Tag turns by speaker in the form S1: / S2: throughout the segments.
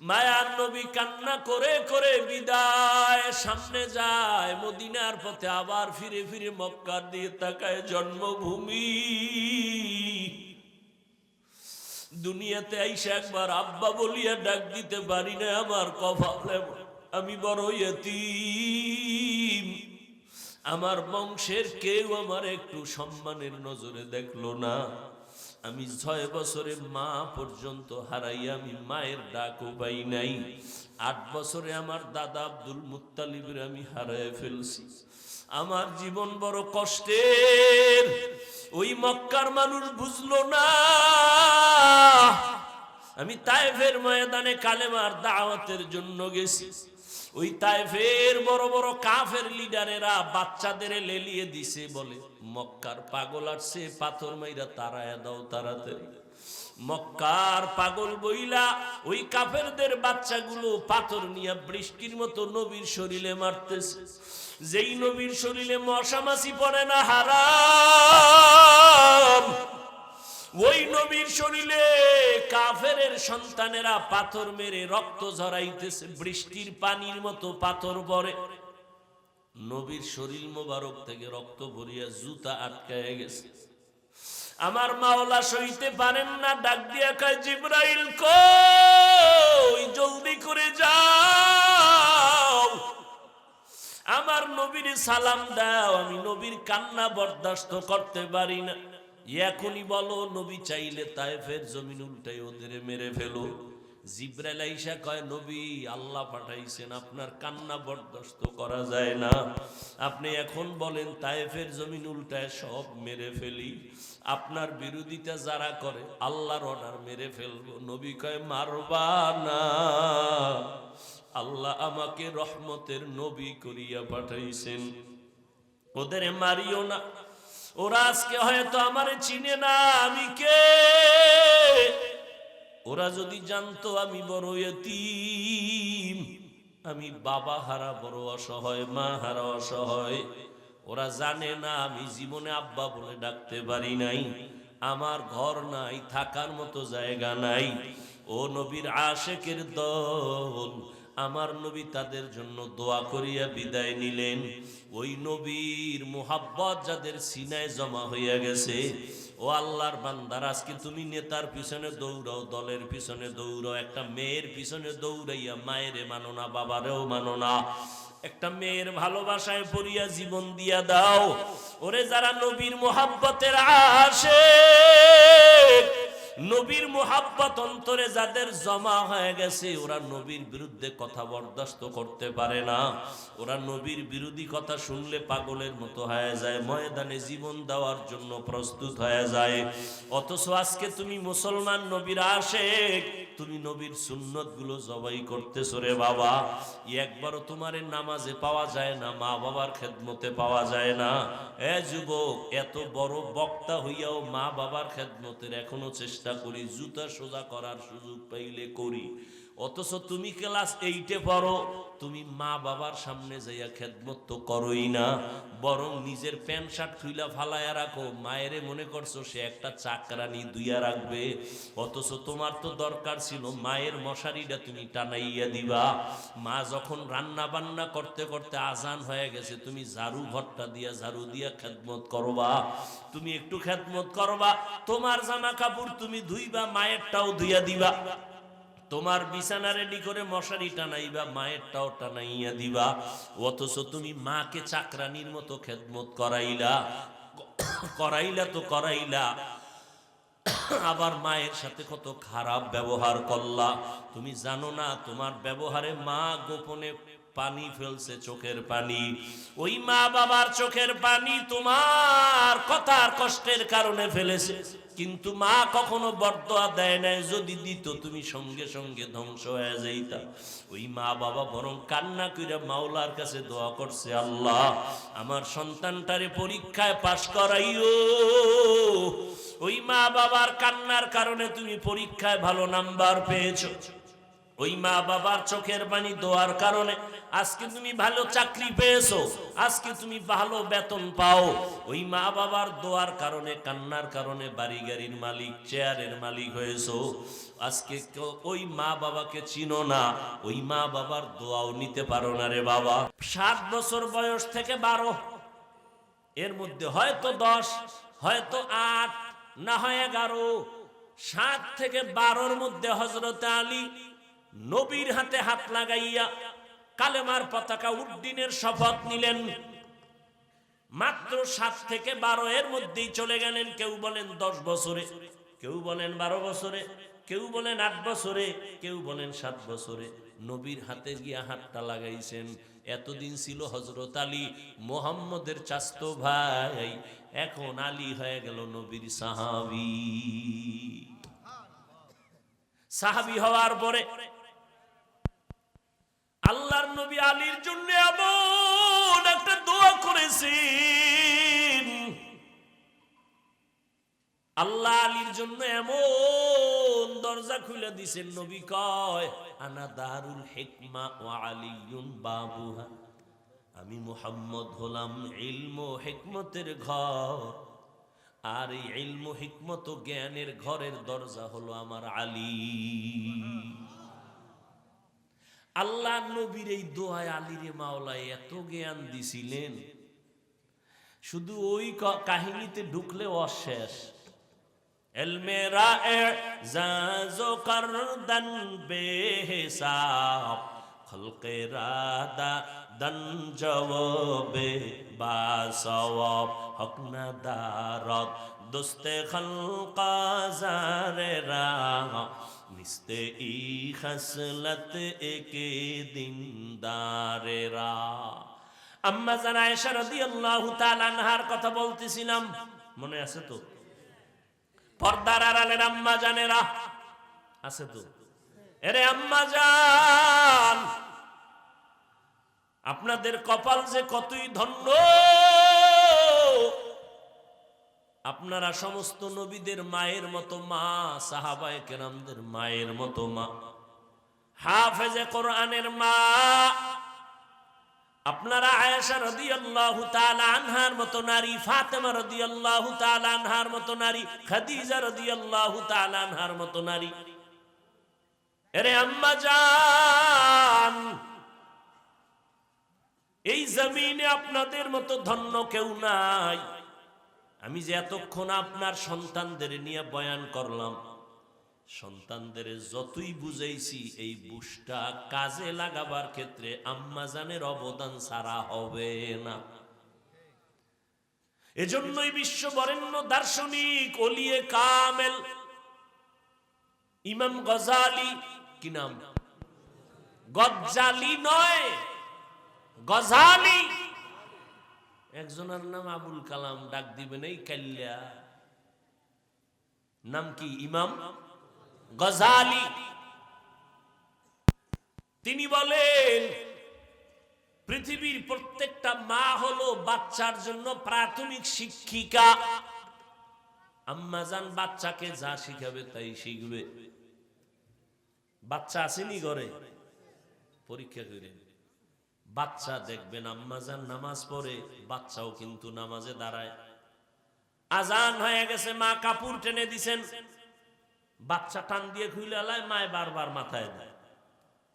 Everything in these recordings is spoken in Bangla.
S1: মায়ার নবী কান্না করে করে বিদায়। সামনে যায় মদিনার পথে, আবার ফিরে ফিরে মক্কার দিয়ে তাকায় জন্মভূমি। দুনিয়াতে আইসা একবার আব্বা বলিয়া ডাক দিতে পারি না আমার এমন। আমি বড় ইয়তীম। আমার বংশের কেউ আমার একটু সম্মানের নজরে দেখল না। আমি ছয় বছরে মা পর্যন্ত হারাইয়া আমি মায়ের ডাকও পাই নাই। আট বছরে আমার দাদা আব্দুল মুত্তালিবের আমি হারাই ফেলছি। আমার জীবন বড় কষ্টের, ওই মক্কার মানুষ বুঝলো না। আমি তাইফের ময়দানে কালেমার দাওয়াতের জন্য গেছি। ওই তাইফের বড় বড় কাফের লিডারেরা বাচ্চাদের লেলিয়ে দিছে বলে, মক্কার পাগল আসছে, পাথর মাইরা তারায়া দাও তাড়াতাড়ি। মক্কার পাগল বইলা ওই কাফেরদের বাচ্চাগুলো পাথর নিয়ে বৃষ্টির মতো নবীর শরীরে মারতেছে। যেই নবীর শরীরে মশামাছি পড়ে না, হারাম। ওই নবীর শরীরে কাফের সন্তানেরা পাথর মেরে রক্ত ঝরাইতেছে, বৃষ্টির পানির মতো পাথর পরে। নবীর শরীর মোবারক থেকে রক্ত ভরিয়া জুতা আটকায় গেছে। আমার মাওলা সইতে পারেন না, ডাক দিয়া কয়, জিব্রাইল কই, জলদি করে যাও। আমার নবীর সালাম দাও, আমি নবীর কান্না বরদাস্ত করতে পারি না। এখনই বলো, নবী চাইলে তাইফের জমিন উল্টাই ওদের মেরে ফেলো। জিব্রাইল আইসা কয়, নবী, আল্লাহ পাঠাইছেন, আপনার কান্না বরদাস্ত করা যায় না। আপনি এখন বলেন তাইফের জমিন উল্টায় সব মেরে ফেলি। আপনার বিরোধিতা যারা করে, আল্লাহর অনার মেরে ফেলব। নবী কয়, মারবা না। আল্লাহ আমাকে রহমতের নবী করিয়া পাঠাইছেন। ওদের মারিও না। ওরা আজকে হয়তো আমারে চিনে না, আমি কে? ওরা যদি জানতো আমি বড় এতিম, আমি বাবা হারা বড় অসহায়, মা হারা অসহায়। ওরা জানে না, আমি জীবনে আব্বা বলে ডাকতে পারি নাই। আমার ঘর নাই, থাকার মতো জায়গা নাই। ও নবীর আশেকের দল আমার নবী তাদের জন্য দোয়া করিয়া বিদায় নিলেন। ওই নবীর মোহাব্বত যাদের সিনায় জমা হইয়া গেছে, ও আল্লাহর বান্দার, আজকে তুমি নেতার পিছনে দৌড়াও, দলের পিছনে দৌড়াও, একটা মেয়ের পিছনে দৌড়াইয়া মায়েরে মানো না, বাবারেও মানো না। একটা মেয়ের ভালোবাসায় পড়িয়া জীবন দিয়া দাও। ওরে যারা নবীর মোহাব্বতের আসে নবীর মোহাব্বত অন্তরে যাদের জমা হয়ে গেছে, ওরা নবীর বিরুদ্ধে কথা বরদাস্ত করতে পারে না। ওরা নবীর বিরোধী কথা শুনলে পাগলের মতো হয়ে যায়, ময়দানে জীবন দেওয়ার জন্য প্রস্তুত হয়ে যায়। অথচ আজকে তুমি মুসলমান নবীর আসে তুমি নবীর সুন্নতগুলো জবাই করতেছো রে বাবা। একবারও তোমার নামাজে পাওয়া যায় না মা বাবার খেদমতে পাওয়া যায় না। এ যুবক, এত বড় বক্তা হইয়াও মা বাবার খেদমতের এখনও চেষ্টা করি, জুতা সোজা করার সুযোগ পাইলে করি। অথচ তুমি ক্লাস এইটে পড়ো, তুমি মা বাবার সামনে যাইয়া খেদমত তো করোই না, বরং নিজের প্যান্ট শার্ট খুইলা ফালাইয়া রাখো। মায়েরে মনে করছ সে একটা চাকরানি দুইয়া রাখবে, অথচ তোমার তো দরকার ছিল মায়ের মশারিটা তুমি টানাইয়া দিবা। মা যখন রান্না বান্না করতে করতে আজান হয়ে গেছে, তুমি ঝাড়ু ঘরটা দিয়া, ঝাড়ু দিয়া খেদমত করবা। তুমি একটু খেদমত করবা, তোমার জামা কাপড় তুমি ধুইবা, মায়েরটাও ধুইয়া দিবা। তোমার বিছানা রেডি করে মশারি টানাইবা মায়েরটাও টানাইয়া দিবা। অথচ তুমি মাকে চাকরানির মতো খেদমত করাইলা। করাইলা তো করাইলা। আবার মায়ের সাথে কত খারাপ ব্যবহার করলা। তুমি জানো না, তোমার ব্যবহারে মা গোপনে পানি ফেলছে চোখের পানি। ওই মা বাবার চোখের পানি তোমার কথার কষ্টের কারণে ফেলেছে। কিন্তু মা কখনো বরদোয়া দেয় নাই, যদি দিত তুমি সঙ্গে সঙ্গে ধ্বংস হয়ে যাইতা। ওই মা বাবা বরং কান্না কইরা মাওলার কাছে দোয়া করছে, আল্লাহ, আমার সন্তানটারে পরীক্ষায় পাশ করাইও। ওই মা বাবার কান্নার কারণে তুমি পরীক্ষায় ভালো নাম্বার পেয়েছ। ওই মা বাবার চোখের পানি দোয়ার কারণে আজকে তুমি ভালো চাকরি পেয়েছ, আজকে তুমি ভালো বেতন পাও। ওই মা বাবার দোয়ার কারণে, কান্নার কারণে বাড়ি গাড়ির মালিক, চেয়ারের মালিক হয়েছো। আজকে ওই মা বাবাকে চিনো না, ওই মা বাবার দোয়াও নিতে পারো না রে বাবা। সাত বছর বয়স থেকে বারো। এর মধ্যে হয়তো দশ, হয়তো আট, না হয় এগারো। সাত থেকে বারোর মধ্যে হজরত আলী নবীর হাতে হাত লাগাইয়া কালেমার পতাকা উড্ডিনের শপথ নিলেন। মাত্র সাত থেকে বারো এর মধ্যেই চলে গেলেন কেউ বলেন দশ বছরে, কেউ বলেন বারো বছরে, কেউ বলেন আট বছরে, কেউ বলেন সাত বছরে। নবীর হাতে গিয়া হাতটা লাগাইছেন। এতদিন ছিল হজরত আলী, মোহাম্মদের চাস্ত ভাই, এখন আলী হয়ে গেল নবীর সাহাবি। সাহাবি হওয়ার পরে আল্লাহর নবী আলীর জন্য এমন একটা দোয়া করেছেন। আল্লাহ আলীর জন্য এমন দরজা খুলে দিছেন, নবী কয়, আনা দারুল হেকমা ও আলিউন বাবুহা। আমি মোহাম্মদ হলাম ইলম হেকমতের ঘর। আর এই ইলম হিকমত জ্ঞানের ঘরের দরজা হলো আমার আলী। আল্লাহ নবীর এই দোয়ায় আলীরে মাওলায় এত জ্ঞান দিছিলেন। শুধু ওই কাহিনীতে ঢুকলে অশেষ। দোস্তে খলকা জারে রা নিস্তে ই খসলত একে দিন দারে রা আম্মা জানা আয়েশা রাদিয়াল্লাহু তাআলা আনহার কথা বলতেছিলাম। মনে আছে তো? পর্দার আড়ালের আম্মা জানেরা? আছে তো? এরে আম্মা জান, আপনাদের কপাল যে কতই ধন্য! আপনারা সমস্ত নবীদের মায়ের মতো মা, সাহাবায়ে কেরামদের মায়ের মতো মা। হাফেজে কোরআনের মা। আপনারা আয়েশা রাদিয়াল্লাহু তাআলা আনহার মতো নারী, ফাতেমা রাদিয়াল্লাহু তাআলা আনহার মতো নারী, খাদিজা রাদিয়াল্লাহু তাআলা আনহার মতো নারী। এরে আম্মা জান, এই জমিনে আপনাদের মতো ধন্য কেউ নাই। আমি যে এতক্ষণ আপনার সন্তানদের নিয়ে বয়ান করলাম, সন্তানদের যতই বুঝাইছি, এই বুঝটা কাজে লাগাবার ক্ষেত্রে আম্মাজানের অবদান ছাড়া হবে না। এজন্যই বিশ্ব বরেণ্য দার্শনিক ওলিয়ে কামেল, ইমাম গজালি, কি নাম? গজ্জালি নয়, গজালি। একজনের নাম আবুল কালাম, ডাক দিবেন, এই কাল্যা নাম কি? ইমাম? গজালি। তিনি বলেন, পৃথিবীর প্রত্যেকটা মা হলো বাচ্চার জন্য প্রাথমিক শিক্ষিকা। আম্মাজান বাচ্চাকে যা শিখাবে তাই শিখবে। বাচ্চা আসেনি ঘরে? পরীক্ষা করে বাচ্চা দেখবেন আম্মাজান নামাজ পড়ে, বাচ্চাও কিন্তু নামাজে দাঁড়ায়। আজান হয়ে গেছে, মা কাপড় টেনে দিছেন। বাচ্চা টান দিয়ে খুলে আলায়, মায় বারবার মাথায় দেয়।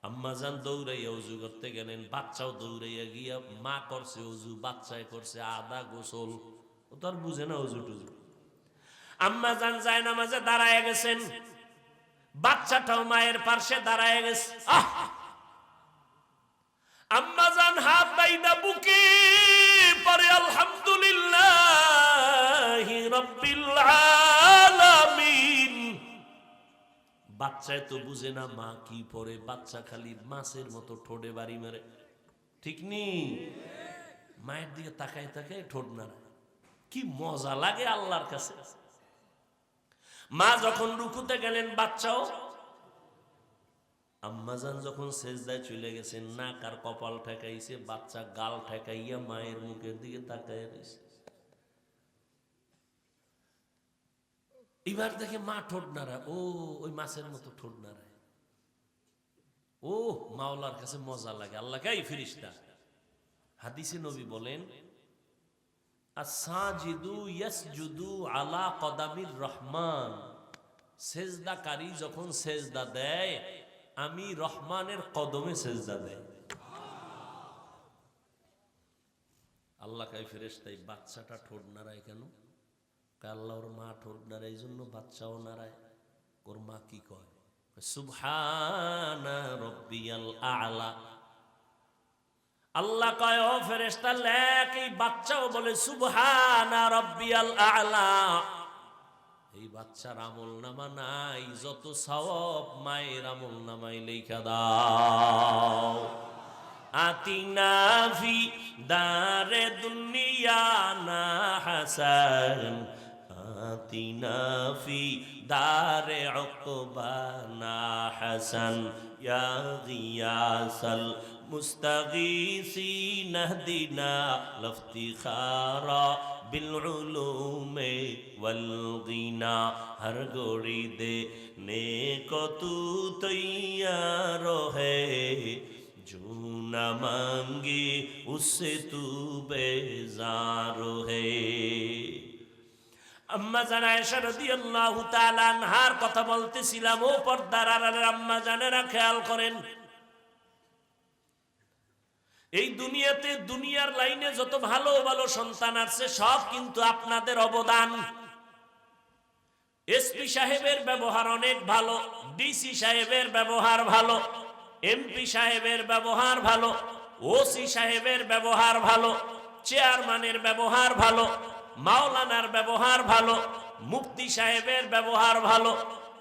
S1: আম্মাজান দৌড়াইয়া উজু করতে গেলেন, বাচ্চাও দৌড়াইয়া গিয়া মা করছে উজু, বাচ্চায় করছে আদা, গোসল। ও তো আর বুঝে না উজু টুজু। আম্মাজান যায় নামাজে দাঁড়ায় গেছেন। বাচ্চাটাও মায়ের পার্শ্বে দাঁড়ায় গেছে। আহ! আম্মাজান হাত বাইদা বুকে পরে আলহামদুলিল্লাহ রব্বিল বাচ্চায় তো বুঝে না মা কি পরে বাচ্চা খালি মাছের মতো ঠোঁটে বাড়ি মারে। ঠিক নি? মায়ের দিকে তাকায় তাকায় ঠোঁট নাড়ায় কি মজা লাগে আল্লাহর কাছে। মা যখন রুকুতে গেলেন বাচ্চাও আম্মাজান যখন সেজদায় চলে গেছে, নাক আর কপাল ঠেকাইছে, বাচ্চা গাল ঠেকাইয়া মায়ের মুখের দিকে তাকায় রয়েছে এবার দেখে মা ঠোঁট নাড়ায়, ও, ওই মাছের মতো ঠোঁট নাড়ায়। ও, মাওলার কাছে মজা লাগে, আল্লাহকে এই ফিরিস্তা হাদিসে নবী বলেন আসাজিদু ইয়াসজুদু আলা কদামির রহমান। সেজদাকারী যখন সেজদা দেয় আমি রহমানের কদমে সেজদা দেয় আল্লাহ কাই ফেরেশতাই, বাচ্চাটা ঠোঁট নাড়ায় কেন? কয়, আল্লাহ ওর মা ঠোঁট নাড়ায়, এই জন্য বাচ্চাও নাড়ায়। ওর মা কি কয়, সুবহানা রব্বিয়াল আলা। আল্লাহ কয়, ও ফেরেশতা, লেখ, এই বাচ্চাও বলে, সুবহানা রব্বিয়াল আলা। এই বাচ্চার আমল নামা নাই, যত সওয়াব মায়ের আমল নামাই লেখা দাও। আতিনা ফি দারে দুনিয়া না হাসান আতিনা ফি দারে উকবানা হাসান, ইয়া مستغيثين اهدنا لافتخارا بالعلوم والغنى ہر گوڑی دے نیک تو تیار ہے جو نہ مانگی اس سے تو بیزار ہے আম্মা জানা এসা রদি আল্লাহ তালানহার কথা বলতেছিলাম ও পর্দার আড়ালের আম্মা জানেরা খেয়াল করেন এই দুনিয়াতে দুনিয়ার লাইনে যত ভালো ভালো সন্তান আছে, সব কিন্তু আপনাদের অবদান। এসপি সাহেবের ব্যবহার অনেক ভালো ডিসি সাহেবের ব্যবহার ভালো এমপি সাহেবের ব্যবহার ভালো ওসি সাহেবের ব্যবহার ভালো, চেয়ারম্যানের ব্যবহার ভালো, মাওলানার ব্যবহার ভালো, মুফতি সাহেবের ব্যবহার ভালো।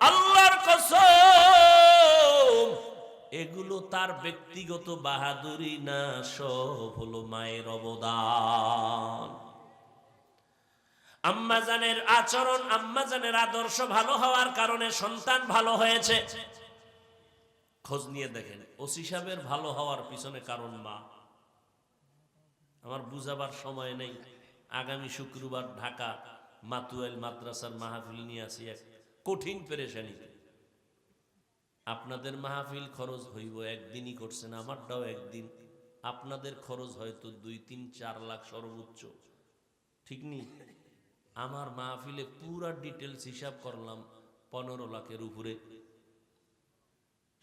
S1: আল্লাহর কসম এগুলো তার ব্যক্তিগত বাহাদুরি না, সব হলো মায়ের অবদান। আম্মাজানের আচরণ, আম্মাজানের আদর্শ ভালো হওয়ার কারণে সন্তান ভালো হয়েছে। খোঁজ নিয়ে দেখেন, ওসি সাহেবের ভালো হওয়ার পিছনে কারণ মা। আমার বুঝাবার সময় নেই। আগামী শুক্রবার ঢাকা মাতুয়াইল মাদ্রাসার মাহফিল নিয়ে আসি এক কঠিন পেরেশানিতে। আপনাদের মাহফিল খরচ হইব একদিনই করছেন আমারটাও একদিন। আপনাদের খরচ হয়তো দুই, তিন, চার লাখ সর্বোচ্চ। ঠিক নেই আমার মাহফিলে পুরা ডিটেলস হিসাব করলাম পনেরো লাখের উপরে।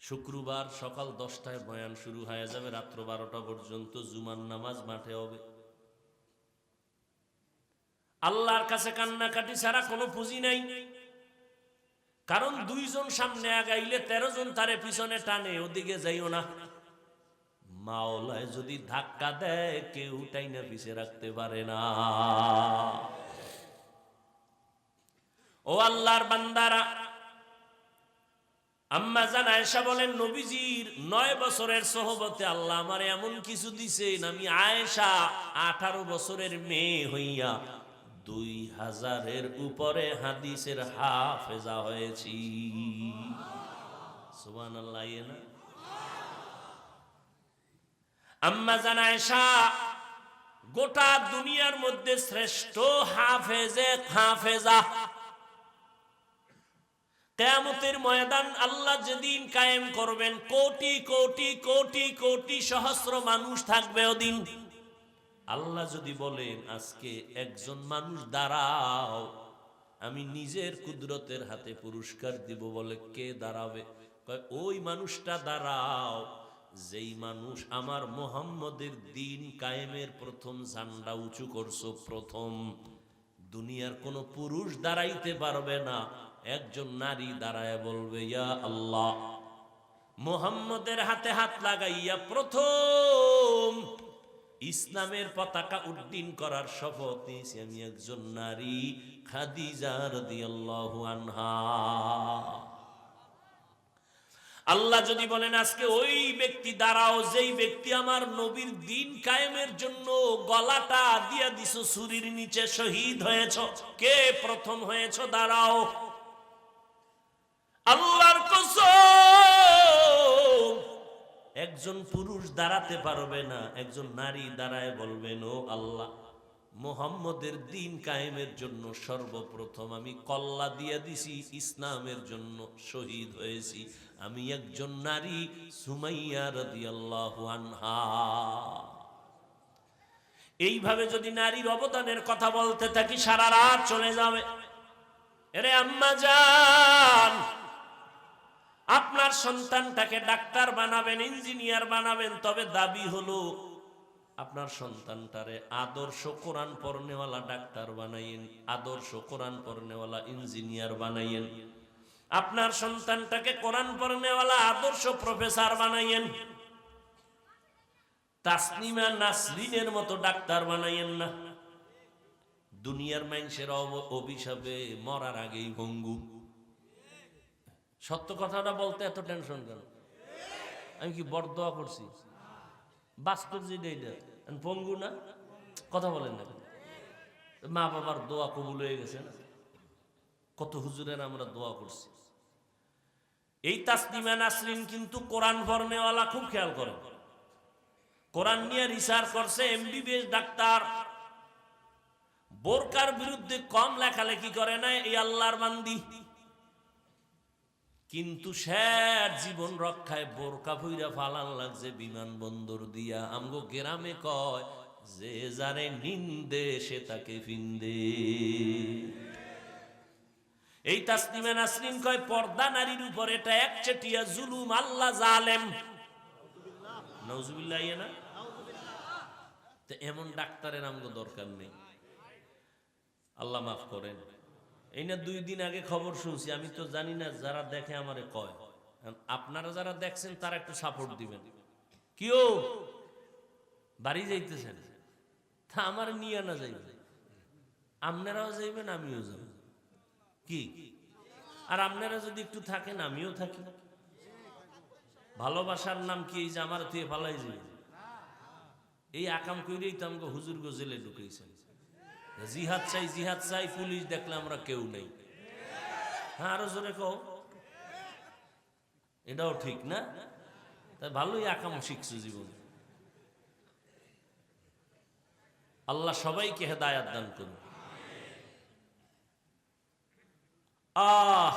S1: শুক্রবার সকাল দশটায় বয়ান শুরু হয়ে যাবে, রাত্র বারোটা পর্যন্ত জুমার নামাজ মাঠে হবে। আল্লাহর কাছে কান্নাকাটি ছাড়া কোনো পুঁজি নাই। কারণ দুইজন সামনে আগাইলে তেরো জন তারে পিছনে টানে, ওদিকে যাইও না। মাওলায় যদি ধাক্কা দেয়, কেউ টাইনা পিছে রাখতে পারে না। ও আল্লাহর বান্দারা, আম্মা জান আয়েশা বলেন, নবীজির নয় বছরের সহবতে আল্লাহ আমার এমন কিছু দিছেন, আমি আয়েশা আঠারো বছরের মেয়ে হইয়া দুই হাজারের উপরে হাদিসের হাফেজা হয়েছি। সুবান আল্লাহ ইয়ে না? আম্মা জান আয়েশা, গোটা দুনিয়ার মধ্যে শ্রেষ্ঠ হাফেজে হাফেজা। কেয়ামতের ময়দান আল্লাহ যেদিন কায়েম করবেন, কোটি কোটি কোটি কোটি সহস্র মানুষ থাকবে ওদিন। আল্লাহ যদি বলেন, আজকে একজন মানুষ দাঁড়াও, আমি নিজের কুদরতের হাতে পুরস্কার দিব বলে কে দাঁড়াবে? ওই মানুষটা দাঁড়াও, যেই মানুষ আমার মোহাম্মদের দিন কায়েমের প্রথম ঝান্ডা উঁচু করছ, প্রথম। দুনিয়ার কোনো পুরুষ দাঁড়াইতে পারবে না, একজন নারী দাঁড়ায় বলবে, ইয়া আল্লাহ, মোহাম্মদের হাতে হাত লাগাইয়া প্রথম ইসলামের পতাকা উড্ডীন করার শপথ নিয়েছি আমি একজন নারী, খাদিজা রাদিয়াল্লাহু আনহা। আল্লাহ যদি বলেন, আজকে ওই ব্যক্তি দাঁড়াও, যেই ব্যক্তি আমার নবীর দিন কায়েমের জন্য গলাটা দিয়া দিছ সুরির নিচে শহীদ হয়েছ, কে প্রথম হয়েছ, দাঁড়াও। আল্লাহর কসম! একজন পুরুষ দাঁড়াতে পারবে না, একজন নারী দাঁড়ায় বলবেন ও আল্লাহ, মোহাম্মদের দিন কায়েমের জন্য সর্বপ্রথম আমি কল্লা দিয়ে দিছি, ইসলামের জন্য শহীদ হয়েছি। আমি একজন নারী, সুমাইয়া রাদিয়াল্লাহু আনহা। এইভাবে যদি নারীর অবদানের কথা বলতে থাকি, সারা রাত চলে যাবে। এরে আম্মা যান আপনার সন্তানটাকে ডাক্তার বানাবেন, ইঞ্জিনিয়ার বানাবেন, তবে দাবি হলো আপনার সন্তানটারে আদর্শ কোরআন পড়নেওয়ালা ডাক্তার বানাইয়েন, আদর্শ কোরআন পড়নেওয়ালা ইঞ্জিনিয়ার বানাইয়েন। আপনার সন্তানটাকে কোরআন পড়নেওয়ালা আদর্শ প্রফেসর বানাইয়েন। তাসনিমা নাসরিনের মতো ডাক্তার বানাইয়েন না। দুনিয়ার মানুষের অভিশাপে মরার আগেই ভঙ্গু। সত্য কথাটা বলতে এত টেনশন কেন? আমি কি বড় দোয়া করছি? বাস্তব যেটা এটা। পঙ্গু না? কথা বলেন না মা বাবার দোয়া কবুল হয়ে গেছে না? কত হুজুরের আমরা দোয়া করছি। এই তাসনিমা নাসরিন কিন্তু কোরআন ফর্মেওয়ালা খুব খেয়াল করে কোরআন নিয়ে রিসার্চ করছে এমবিবিএস ডাক্তার। বোরকার বিরুদ্ধে কম লেখালেখি করে না এই আল্লাহর বান্দি। কিন্তু স্যার জীবন রক্ষায় বোরকা ফইরা ফালান লাগছে বিমানবন্দর দিয়া। আমগো গ্রামে কয়, যে যারে নিন্দে, সে তাকে ফিন্দে। এই তাসনিমে নাসরিন কয়, পর্দা নারীর উপর এটা একচেটিয়া জুলুম, আল্লাহ জালেম। নজুবিল্লাহ ইয়ে না? তো এমন ডাক্তারের আমগো দরকার নেই। আল্লাহ মাফ করেন। এই না দুই দিন আগে খবর শুনছি, আমি তো জানি না যারা দেখে আমারে কয়। আপনারা যারা দেখছেন, তারা একটু সাপোর্ট দিবেন। কিও, বাড়ি যাইতেছেন? তা আমার নিয়ে না যাইবে আপনারাও যাইবেন, আমিও যাব। কি? আর আপনারা যদি একটু থাকেন, আমিও থাকি। ভালোবাসার নাম কি এই যে আমার তুই ফালাই যাবে এই আকাম কইরেই তো আমাকে হুজুর গজেলে ঢুকেছেন জিহাদ চাই জিহাদ চাই, পুলিশ দেখলে আমরা কেউ নেই। হ্যাঁ আরও জোরে কও। এটাও ঠিক না? তাই ভালোই আকাম শিখছো জীবনে। আল্লাহ সবাইকে হেদায়াত দান করুন। আহ!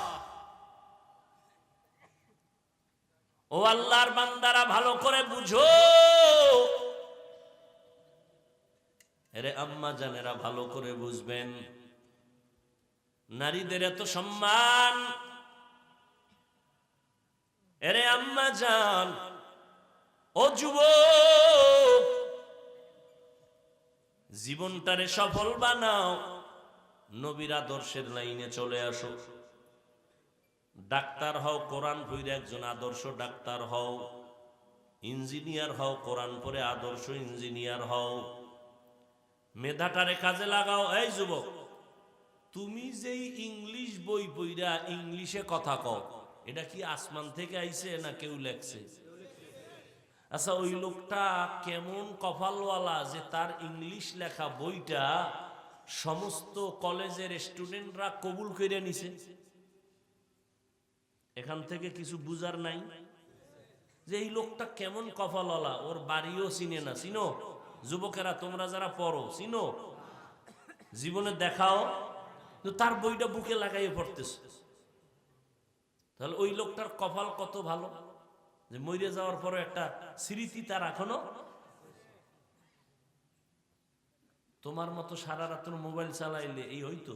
S1: ও আল্লাহর বান্দারা ভালো করে বুঝো। এরে আম্মা জানেরা ভালো করে বুঝবেন। নারীদের এত সম্মান। এরে আম্মা জান, ও যুব জীবনটারে সফল বানাও। নবীর আদর্শের লাইনে চলে আসো। ডাক্তার হও, কোরআন পড়ে একজন আদর্শ ডাক্তার হও। ইঞ্জিনিয়ার হও, কোরআন পরে আদর্শ ইঞ্জিনিয়ার হও। মেধাটারে কাজে লাগাও, এই যুবক। তুমি যেই ইংলিশ বই পইরা ইংলিশে কথা কও, এটা কি আসমান থেকে আইছে না কেউ লেখছে? আচ্ছা ওই লোকটা কেমন কপালওয়ালা যে তার ইংলিশ লেখা বইটা সমস্ত কলেজের স্টুডেন্টরা কবুল করে নিছে? এখান থেকে কিছু বুজার নাই? যে এই লোকটা কেমন কপালওয়ালা, ওর বাড়িও চিনে না, চিনো? যুবকেরা, তোমরা যারা পড়ো, চিনো? জীবনে দেখাও তার বইটা বুকে লাগাইয়ে পড়তেছে। তাহলে ওই লোকটার কপাল কত ভালো? যে মরে যাওয়ার পরে একটা স্মৃতি তার এখনও? তোমার মতো সারা রাত্র মোবাইল চালাইলে এই হইতো?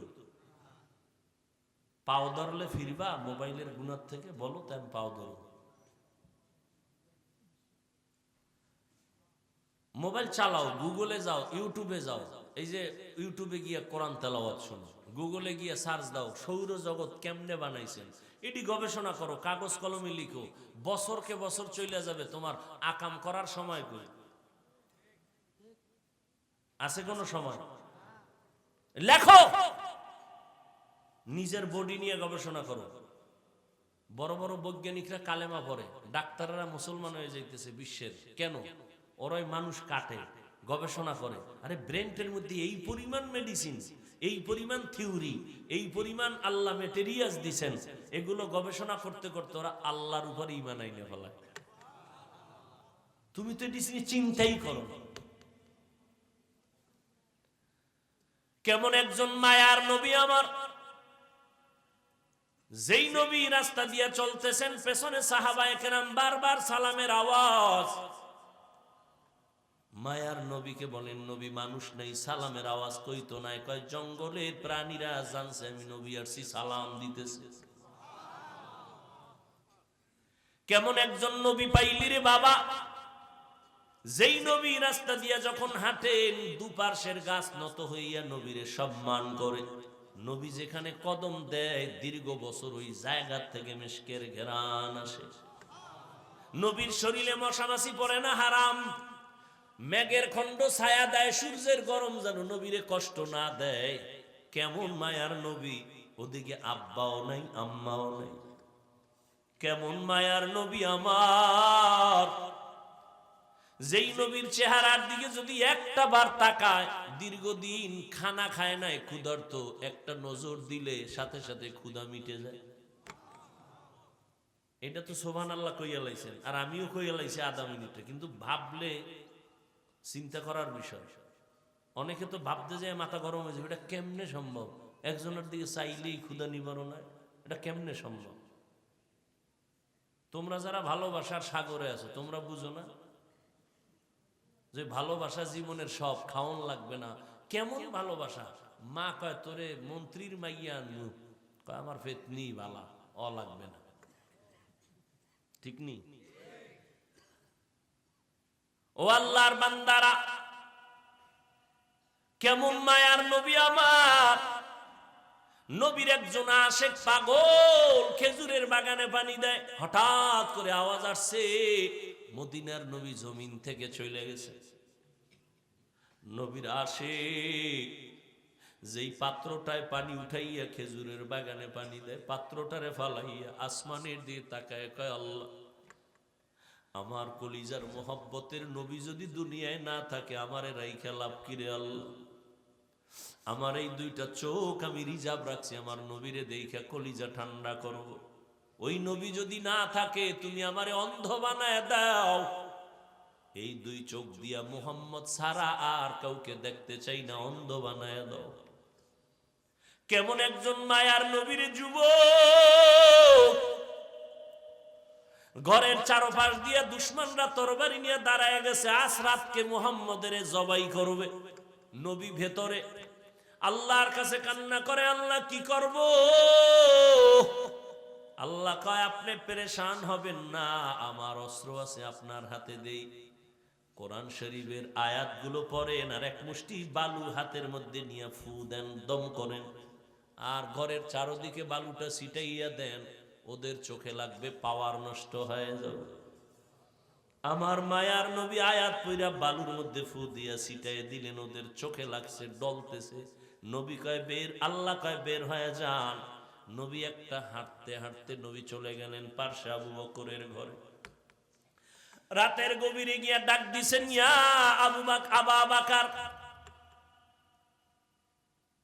S1: পাও ধরলে ফিরবা, মোবাইলের গুণার থেকে বলো তাই আমি পাও ধরবো মোবাইল চালাও গুগলে যাও ইউটিউবে যাও। এই যে ইউটিউবে গিয়ে কোরআন তেলাওয়াত শোনো গুগলে গিয়ে সার্চ দাও সৌর জগৎ কেমনে বানাইছেন। এটি গবেষণা করো, কাগজ কলমে লিখো, বছরকে বছর চলে যাবে তোমার আকাম করার সময় কই? আছে কোনো সময়? লেখো! নিজের বডি নিয়ে গবেষণা করো। বড় বড় বৈজ্ঞানিকরা কালেমা পড়ে, ডাক্তাররা মুসলমান হয়ে যাইতেছে বিশ্বের। কেন? ওরাই মানুষ কাটে, গবেষণা করে। আরে ব্রেনটের মধ্যে এই পরিমাণ মেডিসিন এই পরিমাণ থিওরি এই পরিমাণ আল্লাহ মেটেরিয়ালস দিছেন, এগুলো গবেষণা করতে করতে ওরা আল্লাহর উপর ইমান আইনে ফেলায়। তুমি তো এটি চিন্তাই করো। কেমন একজন মায়ার নবী আমার। যেই নবী রাস্তা দিয়ে চলতেছেন, পেছনে সাহাবা একরাম বারবার সালামের আওয়াজ। মায়ার নবীকে বলেন, নবী, মানুষ নেই, সালামের আওয়াজ কইতো নাই। কয় জঙ্গলের প্রাণীরা জানছে, আমি নবী আসছি, সালাম দিতেছে। কেমন একজন নবী পাইলি রে বাবা? যেই নবী রাস্তা দিয়া যখন হাঁটেন দুপার্শ্বের গাছ নত হইয়া নবীরে সম্মান করে। নবী যেখানে কদম দেয়, দীর্ঘ বছর ওই জায়গার থেকে মেশকের ঘেরান আসে। নবীর শরীরে মশামাছি পড়ে না, হারাম। মেঘের খণ্ড ছায়া দেয়, সূর্যের গরম যেন নবীরে কষ্ট না দেয়। কেমন মায়ার নবী? ওদিকে আব্বাও নাই, আম্মাও নাই। কেমন মায়ার নবী আমার? যেই নবীর চেহারার দিকে যদি একটা বার তাকায়, দীর্ঘদিন খানা খায় নাই, ক্ষুধার্ত। একটা নজর দিলে সাথে সাথে ক্ষুধা মিটে যায়। এটা তো সোভান আল্লাহ কইয়া লাইছেন, আর আমিও কইয়া লাইছি আধা মিনিটে। কিন্তু ভাবলে চিন্তা করার বিষয়। অনেকে তো ভাবতে যায়, মাথা গরম হয়েছে এটা কেমনে সম্ভব? একজনের দিকে চাইলেই ক্ষুধা নিবারণ হয় এটা কেমনে সম্ভব? তোমরা যারা ভালোবাসার সাগরে আছো, তোমরা বুঝো না যে ভালোবাসা জীবনের সব, খাওন লাগবে না। কেমন ভালোবাসা? মা কয়, তোরে মন্ত্রীর মাইয়া আনু কয়, আমার ফেতনি বালা, অ লাগবে না। ঠিক নি ও আল্লাহর বান্দারা, কেমন মায়ার নবী আমার? নবীর একজন আশেক পাগল খেজুরের বাগানে পানি দেয়, হঠাৎ করে আওয়াজ আসছে, মদিনার নবী জমিন থেকে চলে গেছে। নবীর আসে যেই পাত্রটায় পানি উঠাইয়া খেজুরের বাগানে পানি দেয়, পাত্রটারে ফালাইয়া আসমানের দিয়ে তাকায়, কয় আল্লাহ আমার কলিজার মোহব্বতের নবী যদি দুনিয়ায় না থাকে, আমারে রাইখা লাভ কিরে আমার এই দুইটা চোখ আমি রিজার্ভ রাখছি, আমার নবীরে দেখা কলিজা ঠান্ডা করব। ওই নবী যদি না থাকে, তুমি আমারে অন্ধ বানায় দাও। এই দুই চোখ দিয়া মুহাম্মদ সারা আর কাউকে দেখতে চাই না, অন্ধ বানায় দাও। কেমন একজন মায়ার নবীর যুব ঘরের চারপাশ দিয়ে দুশ্মনরা তরবারি নিয়ে দাঁড়ায় গেছে। আজ রাতকে মুহাম্মদের জবাই করবে। নবী ভেতরে। আল্লাহর কাছে কান্না করে, আল্লাহ, কি করব? আল্লাহ কয়, আপনি পেরেশান হবেন না। আমার অস্ত্র আছে আপনার হাতে দেই। কোরআন শরীফের আয়াতগুলো পড়েন আর এক মুষ্টি বালু হাতের মধ্যে নিয়ে ফু দেন, দম করেন। আর ঘরের চারদিকে বালুটা ছিটাইয়া দেন। ওদের চোখে লাগবে পাওয়ার নষ্ট হয়ে যাবে। আমার মায়ার নবী আয়াত পইরা বালুর মধ্যে ফু দিয়া ছিটাই দিলেন, ওদের চোখে লাগছে, ডলতেছে। নবী কয়, বের, আল্লাহ কয়, বের হয়ে যান। নবী একটা হাঁটতে হাঁটতে নবী চলে গেলেন পার্শ্বে আবু বকরের ঘরে। রাতের গভীরে গিয়া ডাক দিছেন, ইয়া আবু বাক, আবা বাকার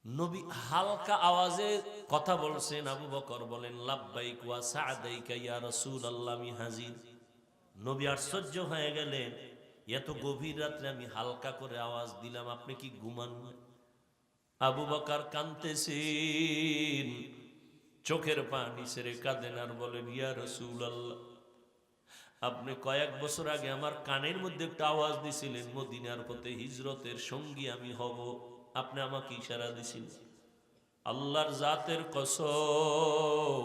S1: নবী হালকা আওয়াজে কথা বলছেন, আবু বকর বলেন, লাব্বাইক ওয়া সাদাইকা ইয়া রাসূলুল্লাহ, আমি হাজির। নবী আশ্চর্য হয়ে গেলেন, এত গভীর রাত্রে আমি হালকা করে আওয়াজ দিলাম, আপনি কি ঘুমান? আবু বকার কানতেছেন চোখের পানি ছেড়ে কাঁদেন আর বলেন, ইয়া রসুল আল্লাহ আপনি কয়েক বছর আগে আমার কানের মধ্যে একটা আওয়াজ দিছিলেন, মদিনার পথে হিজরতের সঙ্গী আমি হব। আপনি আমাকে ইশারা দিছিল আল্লাহর জাতের কসম,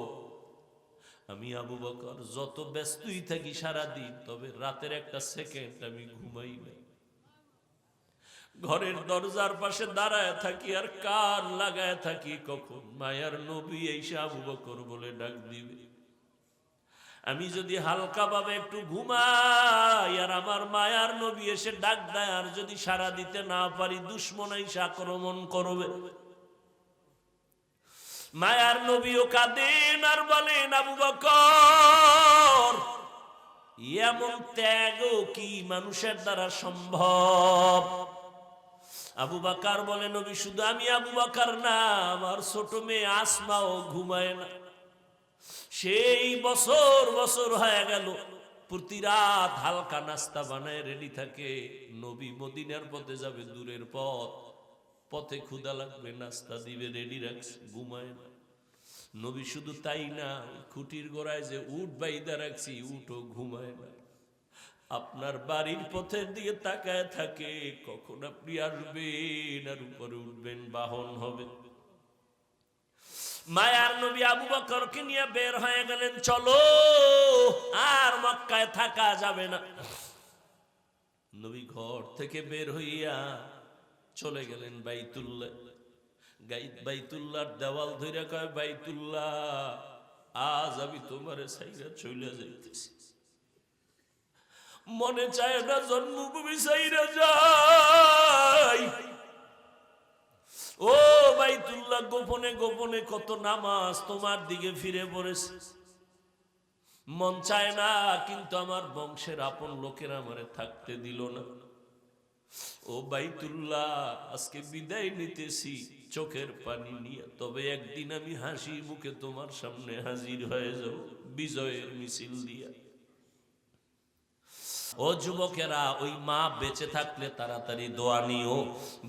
S1: আমি আবু বকর যত ব্যস্তই থাকি সারা দিন তবে রাতের একটা সেকেন্ড আমি ঘুমাই না ঘরের দরজার পাশে দাঁড়ায় থাকি আর কান লাগায় থাকি, কখন মায়ার নবী এসে আবু বকর বলে ডাক দিবে। আমি যদি হালকা ভাবে একটু ঘুমাই আর আমার মায়ার নবী এসে ডাক দেয়, আর যদি সারা দিতে না পারি, দুশ্মন এসে আক্রমণ করবে। মায়ার নবীও কাঁদেন আর বলেন, আবু বকর, এমন ত্যাগও কি মানুষের দ্বারা সম্ভব? আবু বাকার বলে, নবী, শুধু আমি আবু বাকার না, আমার ছোট মেয়ে আসমাও ঘুমায় না। সেই বছর বছর হয়ে গেল। প্রতি রাত হালকা নাস্তা বানায় রেডি থাকে। নবী মদিনার পথে যাবে দূরের পথ। পথে ক্ষুদা লাগবে, নাস্তা দিবে রেডি রাখছে, ঘুমায় না। নবী শুধু তাই না, খুঁটির গোড়ায় যে উট বাইদা রাখছি, উটও ঘুমায় না। আপনার বাড়ির পথের দিকে তাকায় থাকে, কখন আপনি আসবেন আর উপরে উঠবেন, বাহন হবে। মায়ার নবী আবু বকরকে নিয়ে বের হয়ে গেলেন, চলো, আর মক্কায় থাকা যাবে না। নবী ঘর থেকে বের হইয়া চলে গেলেন বাইতুল্লাহ। বাইতুল্লাহর দেওয়াল ধইরা কয়, বাইতুল্লাহ, আজ আমি তোমারে সাইরা চলে যাইতেছি। মনে চায় না জন্মভূমি সাইরা যাই। গোপনে গোপনে কত নামাজ তোমার দিকে ফিরে পড়েছে। মন চায় না, কিন্তু আমার বংশের আপন লোকেরা আমারে থাকতে দিল না। ও বাইতুল্লাহ, আজকে বিদায় নিতেছি, চোখের পানি নিয়ে। তবে একদিন আমি হাসি মুখে তোমার সামনে হাজির হয়ে যাব, বিজয়ের মিছিল দিয়া। ও যুবকেরা, ওই মা বেঁচে থাকলে তাড়াতাড়ি দোয়া নিও।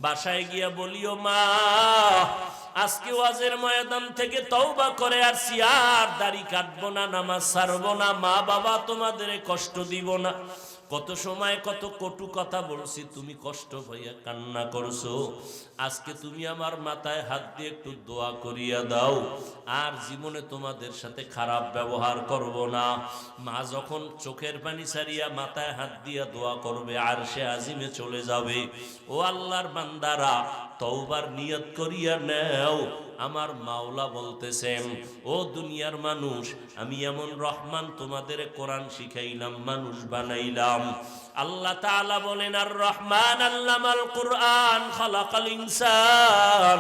S1: বাসায় গিয়া বলিও, মা, আজকে ওয়াজের ময়দান থেকে তওবা করে আর দাড়ি কাটবো না, নামাজ সারবো না। মা বাবা তোমাদের কষ্ট দিব না। কত সময় কত কটু কথা বলছি, তুমি কষ্ট হইয়া কান্না করছ। আজকে তুমি আমার মাথায় হাত দিয়ে একটু দোয়া করিয়া দাও। আর জীবনে তোমাদের সাথে খারাপ ব্যবহার করব না। মা যখন চোখের পানি ছাড়িয়া মাথায় হাত দিয়া দোয়া করবে, আর সে আজিমে চলে যাবে। ও আল্লাহর বান্দারা, তওবার নিয়ত করিয়া নেও। আমার মাওলা বলতেছেন, ও দুনিয়ার মানুষ, আমি এমন রহমান তোমাদের কোরআন শিখাইলাম, মানুষ বানাইলাম। আল্লাহ তাআলা বলেন, আর রহমান আল্লামাল কোরআন, খালাকাল ইনসান।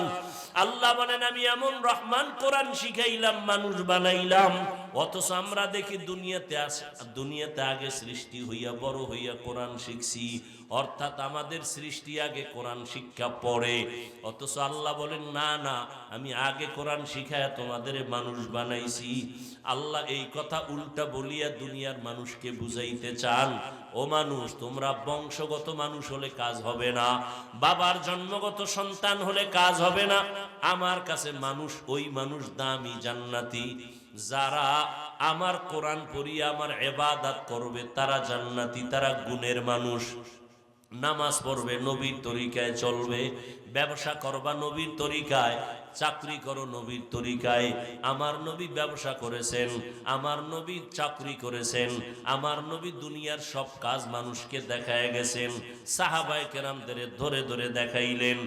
S1: আল্লাহ বলেন, আমি এমন রহমান কোরআন শিখাইলাম, মানুষ বানাইলাম। অথচ আমরা দেখি দুনিয়াতে দুনিয়াতে আগে সৃষ্টি হইয়া, বড় হইয়া কোরআন শিখছি। অর্থাৎ আমাদের সৃষ্টি আগে কোরআন শিক্ষা পড়ে। অথচ আল্লাহ বলেন, না না, আমি আগে কোরআন শিখায় তোমাদের মানুষ বানাইছি। আল্লাহ এই কথা উল্টা বলিয়া দুনিয়ার মানুষকে বুঝাইতে চান। ও মানুষ, তোমরা বংশগত মানুষ হলে কাজ হবে না। বাবার জন্মগত সন্তান হলে কাজ হবে না। আমার কাছে মানুষ, ওই মানুষ দামি জান্নাতি। যারা আমার কোরআন পড়িয়া আমার এবাদাত করবে, তারা জান্নাতি, তারা গুণের মানুষ। নামাজ পড়বে, নবীর তরিকায় চলবে, ব্যবসা করবা, নবীর তরিকায়। চাকরি করো নবীর তরিকায়। আমার নবী ব্যবসা করেছেন, আমার নবী চাকরি করেছেন, আমার নবী দুনিয়ার সব কাজ মানুষকে দেখায় গেছেন সাহাবাই কেরামদের ধরে ধরে দেখাইলেন।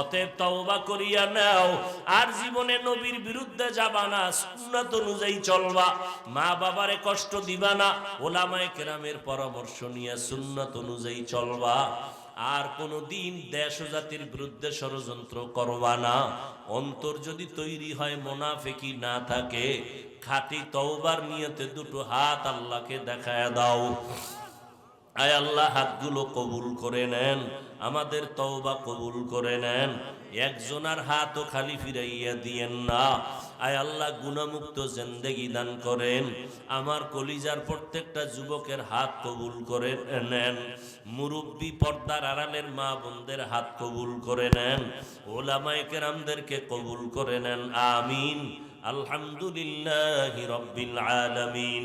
S1: অতএব তওবা করিয়া নাও, আর জীবনে নবীর বিরুদ্ধে যাবা না, সুন্নাত অনুযায়ী চলবা। মা বাবারে কষ্ট দিবা না, ওলামায়ে কেরামের পরামর্শ নিয়ে সুন্নাত অনুযায়ী চলবা। আর কোনো দিন দেশ ও জাতির বিরুদ্ধে ষড়যন্ত্র করবা না। অন্তর যদি তৈরি হয়, মোনাফেকি না থাকে, খাটি তওবার নিয়তে দুটো হাত আল্লাহকে দেখায় দাও। আয় আল্লাহ, হাতগুলো কবুল করে নেন। আমাদের তওবা কবুল করে নেন। একজনার হাতও খালি ফিরাইয়া দিয়েন না। আয় আল্লাহ গুণামুক্ত জেন্দেগি দান করেন। আমার কলিজার প্রত্যেকটা যুবকের হাত কবুল করে নেন। মুরব্বী পর্দার আড়ালের মা বোনদের হাত কবুল করে নেন। ওলামায়ে কেরামদেরকে কবুল করে নেন। আমিন। আলহামদুলিল্লাহ রব্বিল আলামিন।